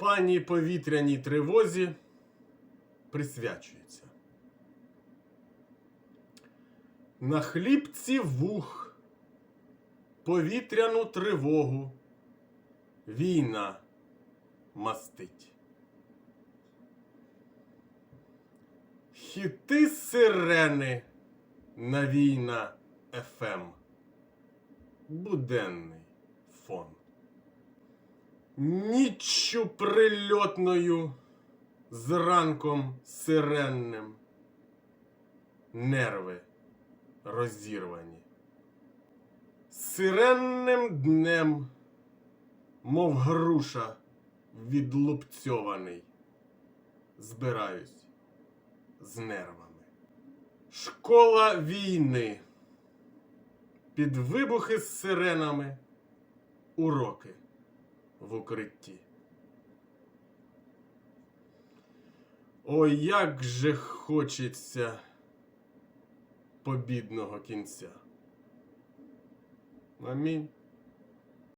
пані повітряній тривозі присвячується. На хлібці вух, повітряну тривогу, війна мастить. Хіти сирени на війна ФМ. Буденний фон. Ніччю прильотною з ранком сиренним. Нерви розірвані. Сиренним днем, мов груша відлупцьований, збираюсь з нервами. Школа війни. Під вибухи з сиренами. Уроки в укритті. Ой, як же хочеться побідного кінця. Амінь.